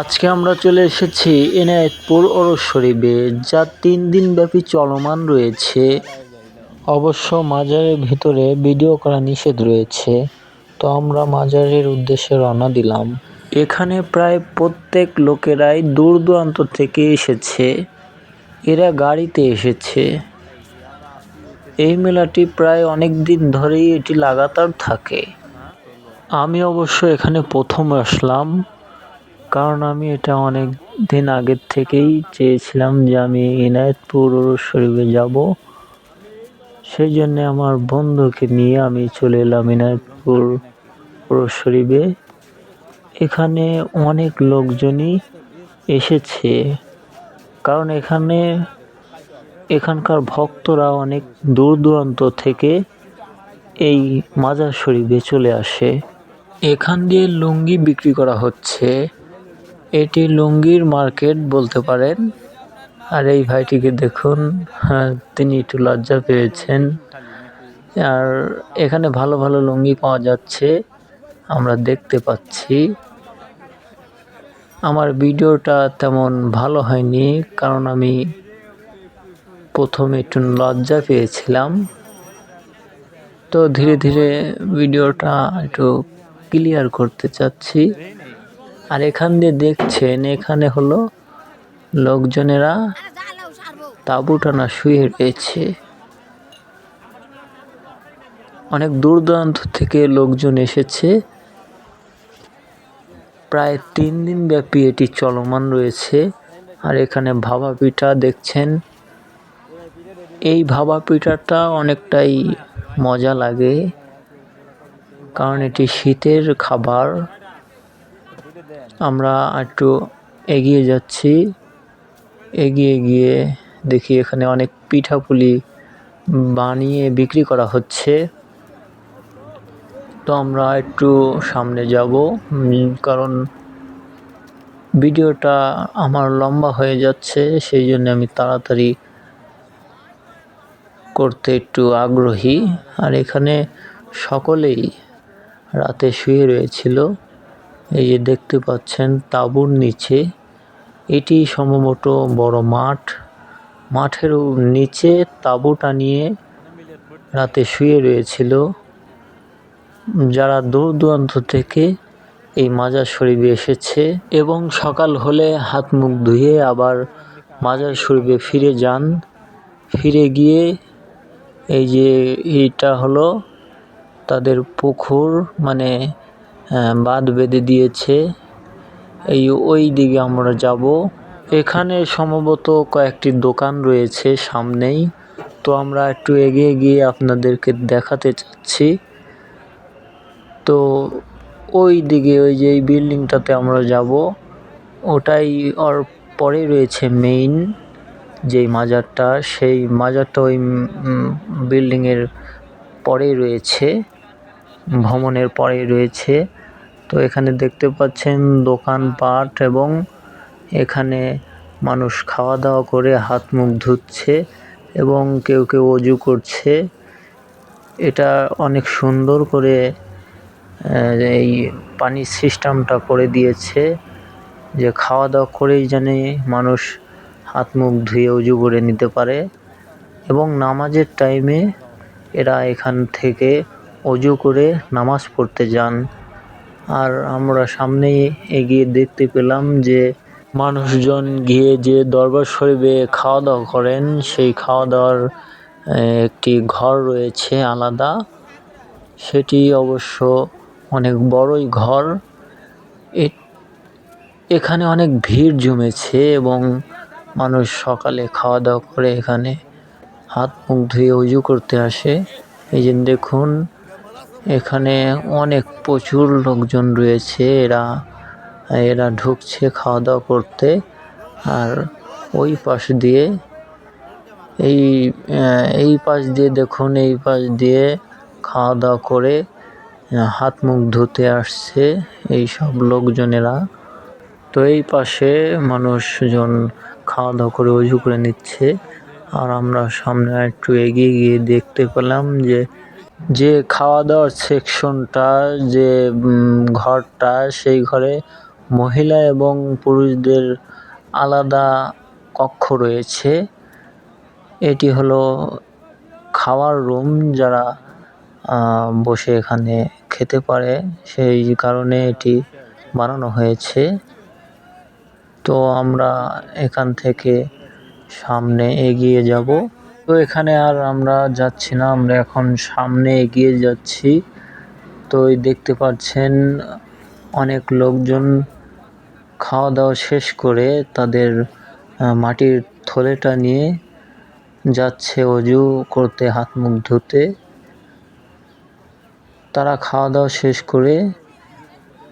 আজকে আমরা চলে এসেছি এনায়েতপুর ওরস শরীফে যা তিন দিন ব্যাপী চলমান রয়েছে। অবশ্য মাজারের ভিতরে ভিডিও করা নিষেধ রয়েছে, তো আমরা মাজারের উদ্দেশ্যে রওনা দিলাম। এখানে প্রায় প্রত্যেক লোকেরাই দূর দূরান্ত থেকে এসেছে, এরা গাড়িতে এসেছে। এই মেলাটি প্রায় অনেক দিন ধরেই এটি লাগাতার থাকে। আমি অবশ্য এখানে প্রথম আসলাম। কারণ আমি এটা অনেক দিন আগের থেকেই চেয়েছিলাম যে আমি ইনায়তপুর শরীফে যাব। সেই জন্য আমার বন্ধুকে নিয়ে আমি চলে এলাম ইনায়তপুর শরীফে এখানে অনেক লোকজনই এসেছে, কারণ এখানে এখানকার ভক্তরা অনেক দূর দূরান্ত থেকে এই মাজার শরীফে চলে আসে। এখান দিয়ে লুঙ্গি বিক্রি করা হচ্ছে। এটি লুঙ্গির মার্কেট বলতে পারেন। আর এই ভাইটিকে দেখুন হ্যাঁ, তিনি একটু লজ্জা পেয়েছেন। আর এখানে ভালো ভালো লুঙ্গি পাওয়া যাচ্ছে আমরা দেখতে পাচ্ছি। আমার ভিডিওটা তেমন ভালো হয়নি কারণ আমি প্রথমে একটু লজ্জা পেয়েছিলাম। তো ধীরে ধীরে ভিডিওটা একটু ক্লিয়ার করতে চাচ্ছি। আর এখান দিয়ে দেখছেন, এখানে হলো লোকজনেরা তাঁবু টানা শুয়ে রয়েছে। অনেক দূর দূরান্ত থেকে লোকজন এসেছে। প্রায় তিন দিন ব্যাপী এটি চলমান রয়েছে। আর এখানে ভাবা পিঠা দেখছেন। এই ভাবা পিঠাটা অনেকটাই মজা লাগে, কারণ এটি শীতের খাবার। আমরা একটু এগিয়ে যাচ্ছি। এগিয়ে গিয়ে দেখি এখানে অনেক পিঠাপুলি বানিয়ে বিক্রি করা হচ্ছে। তো আমরা একটু সামনে যাব কারণ ভিডিওটা আমার লম্বা হয়ে যাচ্ছে, সেই জন্য আমি তাড়াতাড়ি করতে একটু আগ্রহী। আর এখানে সকলেই রাতে শুয়ে রয়েছিল। এই যে দেখতে পাচ্ছেন তাঁবুর নিচে, এটি সম্ভবত বড় মাঠ। মাঠের নিচে তাঁবু টানিয়ে রাতে শুয়ে রয়েছিল। যারা দূর দূরান্ত থেকে এই মাজার শরীফে এসেছে এবং সকাল হলে হাত মুখ ধুয়ে আবার মাজার শরীফে ফিরে যান। ফিরে গিয়ে এই যে এইটা হলো তাদের পুকুর মানে বাঁধ বেঁধে দিয়েছে। এই ওই দিকে আমরা যাব। এখানে সম্ভবত কয়েকটি দোকান রয়েছে সামনেই। তো আমরা একটু এগিয়ে গিয়ে আপনাদেরকে দেখাতে চাচ্ছি। তো ওই দিকে ওই যে এই বিল্ডিংটাতে আমরা যাব। ওটাই ওর পরে রয়েছে মেইন যেই মাজারটা। সেই মাজারটা ওই বিল্ডিংয়ের পরেই রয়েছে। ভ্রমণের পরেই রয়েছে। তো এখানে দেখতে পাচ্ছেন দোকানপাট এবং এখানে মানুষ খাওয়া দাওয়া করে হাত মুখ ধুচ্ছে এবং কেউ কেউ অজু করছে। এটা অনেক সুন্দর করে এই পানির সিস্টেমটা করে দিয়েছে যে খাওয়া দাওয়া করেই জানে মানুষ হাত মুখ ধুয়ে উজু করে নিতে পারে এবং নামাজের টাইমে এরা এখান থেকে অজু করে নামাজ পড়তে যান। আর আমরা সামনে এগিয়ে দেখতে পেলাম যে মানুষজন গিয়ে যে দরবার শরীফে খাওয়া দাওয়া করেন, সেই খাওয়া দাওয়ার একটি ঘর রয়েছে আলাদা। সেটি অবশ্য অনেক বড়ই ঘর। এখানে অনেক ভিড় জমেছে এবং মানুষ সকালে খাওয়া দাওয়া করে এখানে হাত মুখ ধুয়ে উজু করতে আসে। এই যে দেখুন এখানে অনেক প্রচুর লোকজন রয়েছে, এরা এরা ঢুকছে খাওয়া দাওয়া করতে। আর ওই পাশ দিয়ে, এই এই পাশ দিয়ে দেখুন, এই পাশ দিয়ে খাওয়া দাওয়া করে হাত মুখ ধুতে আসছে এই সব লোকজনেরা। তো এই পাশে মানুষজন খাওয়া দাওয়া করে উজু করে নিচ্ছে। আর আমরা সামনে একটু এগিয়ে গিয়ে দেখতে পেলাম যে যে খাওয়া দাওয়ার সেকশনটা যে ঘরটা, সেই ঘরে মহিলা এবং পুরুষদের আলাদা কক্ষ রয়েছে। এটি হলো খাওয়ার রুম যারা বসে এখানে খেতে পারে। সেই কারণে এটি বানানো হয়েছে। তো আমরা এখান থেকে সামনে এগিয়ে যাব। তো এখানে আর আমরা যাচ্ছি না, আমরা এখন সামনে এগিয়ে যাচ্ছি। তো এই দেখতে পাচ্ছেন, অনেক লোকজন খাওয়া দাওয়া শেষ করে তাদের মাটির থলেটা নিয়ে যাচ্ছে অজু করতে, হাত মুখ ধুতে। তারা খাওয়া দাওয়া শেষ করে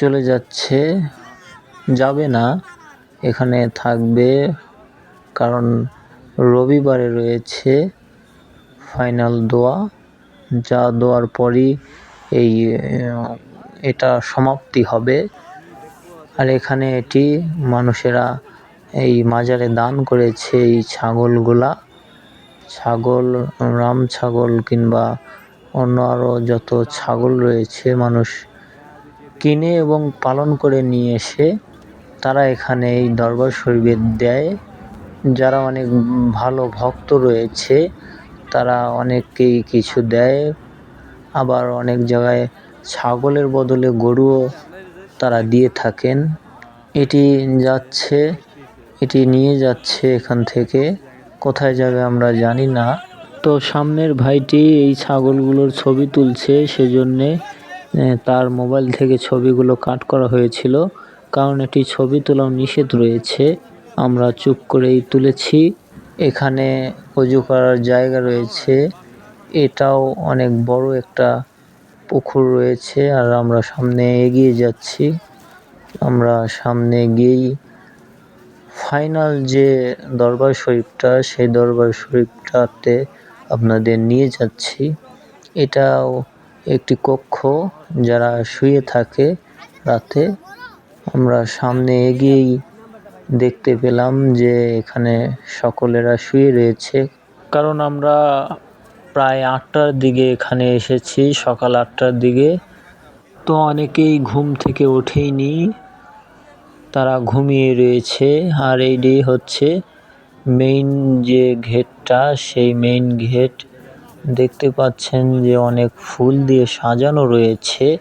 চলে যাচ্ছে। যাবে না, এখানে থাকবে কারণ রবিবারে রয়েছে ফাইনাল দোয়া। যা দোয়ার পরই এই এটা সমাপ্তি হবে। আর এখানে এটি মানুষেরা এই মাজারে দান করেছে এই ছাগলগুলা। ছাগল, রাম ছাগল কিংবা অন্য আরও যত ছাগল রয়েছে মানুষ কিনে এবং পালন করে নিয়ে এসে তারা এখানে এই দরবার শরীফে দেয়। যারা অনেক ভালো ভক্ত রয়েছে, তারা অনেককেই কিছু দেয়। আবার অনেক জায়গায় ছাগলের বদলে গরুও তারা দিয়ে থাকেন। এটি যাচ্ছে, এটি নিয়ে যাচ্ছে এখান থেকে। কোথায় যাবে আমরা জানি না। তো সামনের ভাইটি এই ছাগলগুলোর ছবি তুলছে, সেজন্যে তার মোবাইল থেকে ছবিগুলো কাট করা হয়েছিল। কারণ এটি ছবি তোলাও নিষেধ রয়েছে। আমরা চুপ করেই তুলেছি। এখানে অজু করার জায়গা রয়েছে। এটাও অনেক বড় একটা পুকুর রয়েছে আর আমরা সামনে এগিয়ে যাচ্ছি। আমরা সামনে গিয়েই ফাইনাল যে দরবার শরীফটা, সেই দরবার শরীফটাতে আপনাদের নিয়ে যাচ্ছি। এটাও একটি কক্ষ, যারা শুয়ে থাকে রাতে, আমরা সামনে এগিয়েই দেখতে পেলাম যে এখানে সকলেরা শুয়ে রয়েছে। কারণ আমরা প্রায় আটটার দিকে এখানে এসেছি, সকাল আটটার দিকে। তো অনেকেই ঘুম থেকে ওঠেইনি, তারা ঘুমিয়ে রয়েছে। আর এইটি হচ্ছে মেইন যে ঘেটটা সেই মেইন ঘেট দেখতে পাচ্ছেন যে অনেক ফুল দিয়ে সাজানো রয়েছে।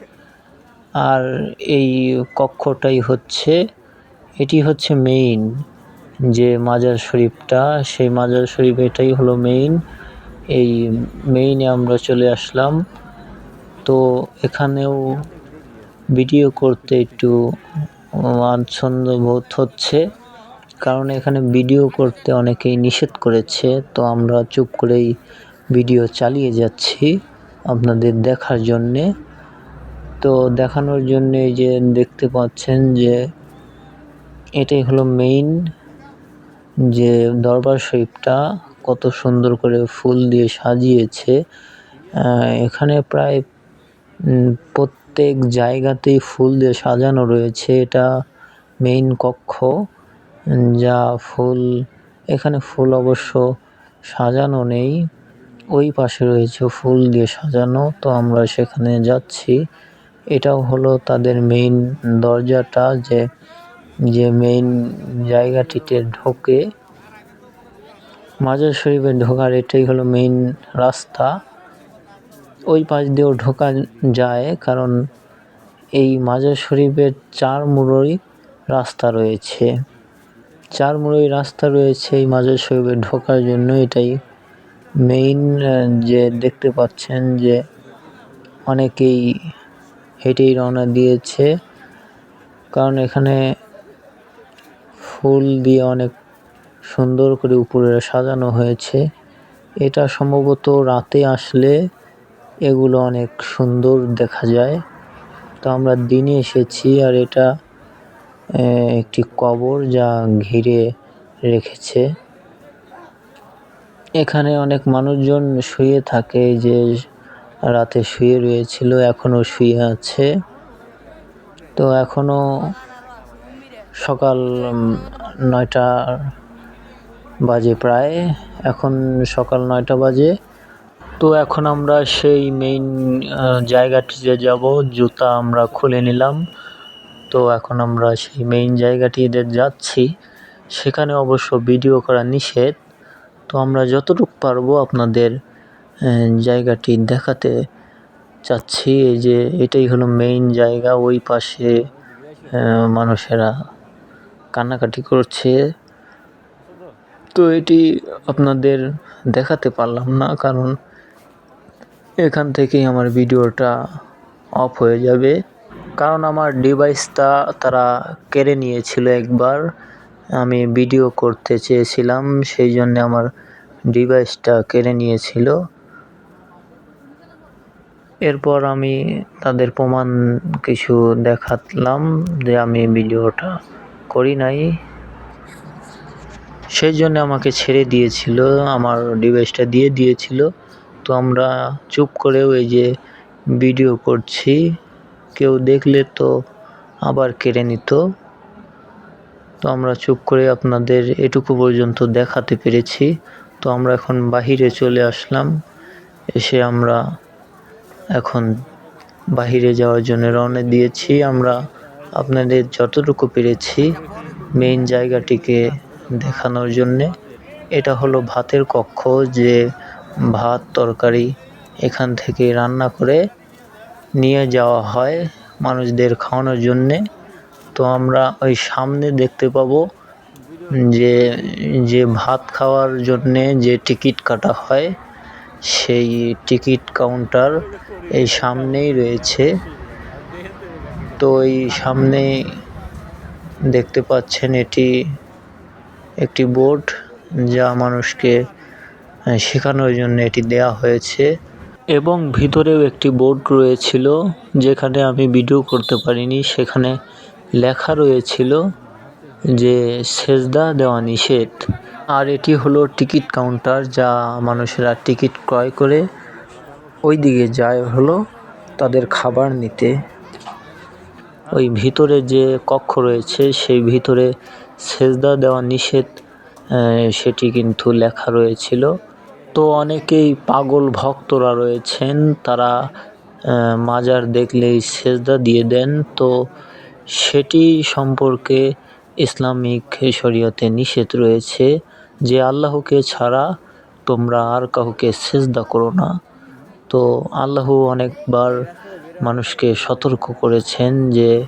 আর এই কক্ষটাই হচ্ছে এটি হচ্ছে মেইন যে মাজার শরীফটা, সেই মাজার শরীফ এটাই হলো মেইন এই মেইনে আমরা চলে আসলাম। তো এখানেও ভিডিও করতে একটু আচ্ছন্দ বোধ হচ্ছে, কারণ এখানে ভিডিও করতে অনেকেই নিষেধ করেছে। তো আমরা চুপ করেই ভিডিও চালিয়ে যাচ্ছি আপনাদের দেখার জন্যে। তো দেখানোর জন্যে যে দেখতে পাচ্ছেন যে এটাই হলো মেইন যে দরবার শরীফটা কত সুন্দর করে ফুল দিয়ে সাজিয়েছে। এখানে প্রায় প্রত্যেক জায়গাতেই ফুল দিয়ে সাজানো রয়েছে। এটা মেইন কক্ষ, যা ফুল, এখানে ফুল অবশ্য সাজানো নেই। ওই পাশে রয়েছে ফুল দিয়ে সাজানো, তো আমরা সেখানে যাচ্ছি। এটাও হলো তাদের মেইন দরজাটা যে যে মেইন জায়গাটিতে ঢোকে মাজার শরীফে ঢোকার এটাই হলো মেইন রাস্তা। ওই পাশ দিয়েও ঢোকা যায় কারণ এই মাজার শরীফের চার মুড়োই রাস্তা রয়েছে। চার মুড়োই রাস্তা রয়েছে এই মাজার শরীফে ঢোকার জন্য। এটাই মেইন যে দেখতে পাচ্ছেন যে অনেকেই হেঁটেই রওনা দিয়েছে। কারণ এখানে ফুল দিয়ে অনেক সুন্দর করে উপরে সাজানো হয়েছে। এটা সম্ভবত রাতে আসলে এগুলো অনেক সুন্দর দেখা যায়। তো আমরা দিনে এসেছি আর এটা একটি কবর যা ঘিরে রেখেছে। এখানে অনেক মানুষজন শুয়ে থাকে যে রাতে শুয়ে রয়েছিল এখনও শুয়ে আছে। তো এখনও সকাল নয়টা বাজে প্রায়। এখন সকাল নয়টা বাজে। তো এখন আমরা সেই মেইন জায়গাটিতে যাব, জুতা আমরা খুলে নিলাম। তো এখন আমরা সেই মেইন জায়গাটিতে যাচ্ছি। সেখানে অবশ্য ভিডিও করা নিষেধ। তো আমরা যতটুকু পারব আপনাদের জায়গাটি দেখাতে চাচ্ছি। এই যে এটাই হলো মেইন জায়গা, ওই পাশে মানুষেরা কান্নাকাটি করছে। তো এটি আপনাদের দেখাতে পারলাম না, কারণ এখান থেকেই আমার ভিডিওটা অফ হয়ে যাবে। কারণ আমার ডিভাইসটা তারা কেড়ে নিয়েছিল একবার। আমি ভিডিও করতে চেয়েছিলাম, সেই জন্য আমার ডিভাইসটা কেড়ে নিয়েছিল। এরপর আমি তাদের প্রমাণ কিছু দেখাতলাম যে আমি ভিডিওটা করি নাই। সেই জন্য আমাকে ছেড়ে দিয়েছিল, আমার ডিভাইসটা দিয়ে দিয়েছিল। তো আমরা চুপ করেও এই যে ভিডিও করছি, কেউ দেখলে তো আবার কেড়ে নিত। তো আমরা চুপ করে আপনাদের এটুকু পর্যন্ত দেখাতে পেরেছি। তো আমরা এখন বাহিরে চলে আসলাম, এসে আমরা এখন বাহিরে যাওয়ার জন্য রওনা দিয়েছি। আমরা আপনাদের যতটুকু পেরেছি মেইন জায়গাটিকে দেখানোর জন্যে, এটা হলো ভাতের কক্ষ যে ভাত তরকারি এখান থেকে রান্না করে নিয়ে যাওয়া হয় মানুষদের খাওয়ানোর জন্যে। তো আমরা ওই সামনে দেখতে পাবো যে যে ভাত খাওয়ার জন্যে যে টিকিট কাটা হয়, সেই টিকিট কাউন্টার এই সামনেই রয়েছে। তো এই সামনে দেখতে পাচ্ছেন এটি একটি বোর্ড যা মানুষকে শেখানোর জন্য এটি দেয়া হয়েছে। এবং ভিতরেও একটি বোর্ড রয়েছিল যেখানে আমি ভিডিও করতে পারিনি। সেখানে লেখা রয়েছিল যে সেজদা দেওয়া নিষেধ। আর এটি হলো টিকিট কাউন্টার যা মানুষেরা টিকিট ক্রয় করে ওই দিকে যায় হলো তাদের খাবার নিতে। ওই ভিতরে যে কক্ষ রয়েছে, সেই ভিতরে সেজদা দেওয়া নিষেধ সেটি কিন্তু লেখা রয়েছিল। তো অনেকেই পাগল ভক্তরা রয়েছেন, তারা মাজার দেখলেই সেজদা দিয়ে দেন। তো সেটি সম্পর্কে ইসলামিক শরীয়তে নিষেধ রয়েছে যে আল্লাহকে ছাড়া তোমরা আর কাউকে সেজদা করো না। তো আল্লাহ অনেকবার মানুষকে সতর্ক করেছেন যে,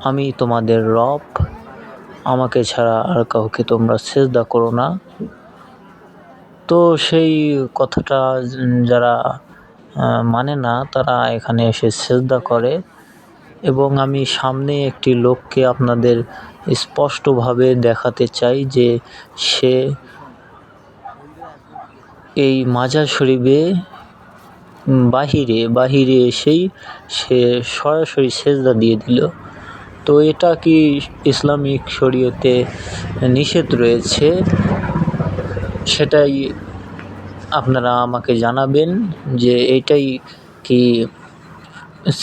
আমি তোমাদের রব, আমাকে ছাড়া আর কাউকে তোমরা সেজদা করো না। তো সেই কথাটা যারা মানে না, তারা এখানে এসে সেজদা করে এবং আমি সামনে একটি লোককে আপনাদের স্পষ্টভাবে দেখাতে চাই যে সে এই মাজার শরীফে বাহিরে বাহিরে এসেই সে সরাসরি সেজদা দিয়ে দিল। তো এটা কি ইসলামিক শরীয়তে নিষেধ রয়েছে? সেটাই আপনারা আমাকে জানাবেন যে এইটাই কি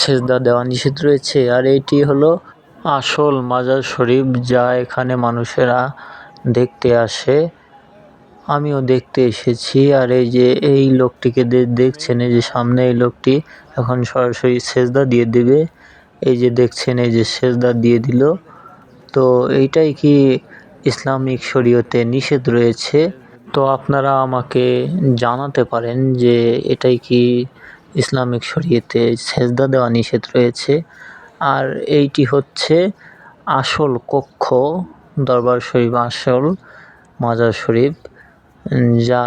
সেজদা দেওয়া নিষেধ রয়েছে। আর এইটি হলো আসল মাজার শরীফ যা এখানে মানুষেরা দেখতে আসে। আমিও দেখতে এসেছি, আর এই যে এই লোকটিকে দেখছেন, এই যে সামনে এই লোকটি এখন সরাসরি সেজদা দিয়ে দেবে। এই যে দেখছেন, এই যে সেজদা দিয়ে দিল। তো এইটাই কি ইসলামিক শরীয়তে নিষেধ রয়েছে? তো আপনারা আমাকে জানাতে পারেন যে এটাই কি ইসলামিক শরীয়তে সেজদা দেওয়া নিষেধ রয়েছে। আর এইটি হচ্ছে আসল কক্ষ, দরবার শরীফ আসল, মাজার শরীফ। যা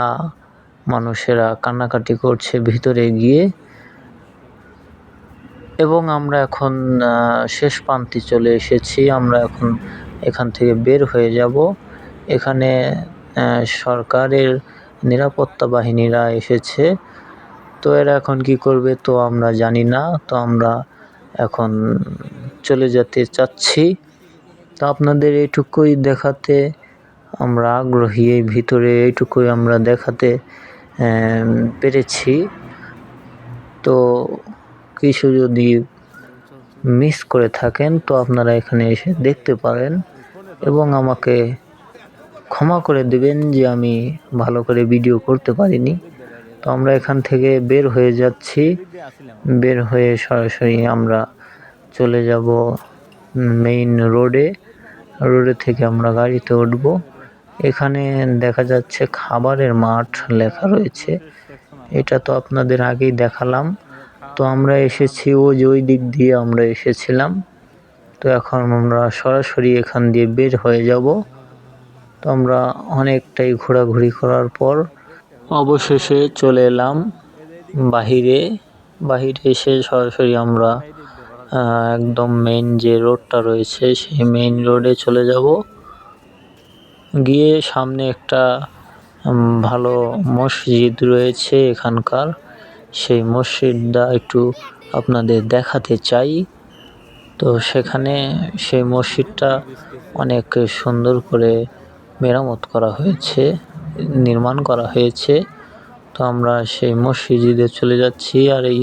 মানুষেরা কান্নাকাটি করছে ভিতরে গিয়ে। এবং আমরা এখন শেষ প্রান্তে চলে এসেছি। আমরা এখন এখান থেকে বের হয়ে যাব। এখানে সরকারের নিরাপত্তা বাহিনীরা এসেছে। তো এরা এখন কি করবে তো আমরা জানি না। তো আমরা এখন চলে যেতে চাচ্ছি। তো আপনাদের এইটুকুই দেখাতে আমরা আগ্রহী, এই ভিতরে এইটুকুই আমরা দেখাতে পেরেছি। তো কিছু যদি মিস করে থাকেন, তো আপনারা এখানে এসে দেখতে পারেন এবং আমাকে ক্ষমা করে দেবেন যে আমি ভালো করে ভিডিও করতে পারিনি। তো আমরা এখান থেকে বের হয়ে যাচ্ছি। বের হয়ে সরাসরি আমরা চলে যাব মেইন রোডে। রোডে থেকে আমরা গাড়িতে উঠবো। এখানে দেখা যাচ্ছে খাবারের মাঠ লেখা রয়েছে। এটা তো আপনাদের আগেই দেখালাম। তো আমরা এসেছি ও যে ওই দিক দিয়ে আমরা এসেছিলাম। তো এখন আমরা সরাসরি এখান দিয়ে বের হয়ে যাব। তো আমরা অনেকটাই ঘোরাঘুরি করার পর অবশেষে চলে এলাম বাহিরে। বাহিরে এসে সরাসরি আমরা একদম মেইন যে রোডটা রয়েছে, সেই মেইন রোডে চলে যাব। গিয়ে সামনে একটা ভালো মসজিদ রয়েছে এখানকার। সেই মসজিদটা একটু আপনাদের দেখাতে চাই। তো সেখানে সেই মসজিদটা অনেক সুন্দর করে মেরামত করা হয়েছে, নির্মাণ করা হয়েছে। তো আমরা সেই মসজিদে চলে যাচ্ছি আর এই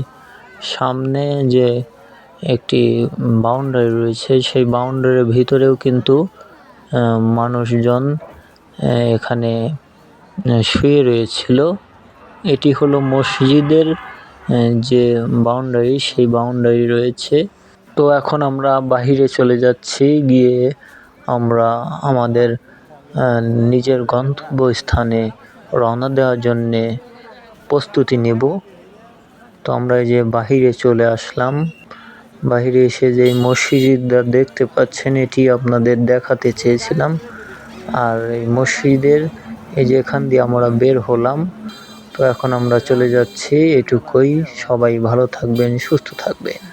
সামনে যে একটি বাউন্ডারি রয়েছে, সেই বাউন্ডারির ভিতরেও কিন্তু মানুষজন এখানে শুয়ে রয়েছিল। এটি হলো মসজিদের যে বাউন্ডারি সেই বাউন্ডারি রয়েছে। তো এখন আমরা বাহিরে চলে যাচ্ছি। গিয়ে আমরা আমাদের নিজের গন্তব্যস্থানে রওনা দেওয়ার জন্যে প্রস্তুতি নেব। তো আমরা এই যে বাহিরে চলে আসলাম। বাহিরে এসে যে মসজিদটা দেখতে পাচ্ছেন, এটি আপনাদের দেখাতে চেয়েছিলাম। আর এই মসজিদের এই যে এখান দিয়ে আমরা বের হলাম, তো এখন আমরা চলে যাচ্ছি। এটুকুই। সবাই ভালো থাকবেন, সুস্থ থাকবেন।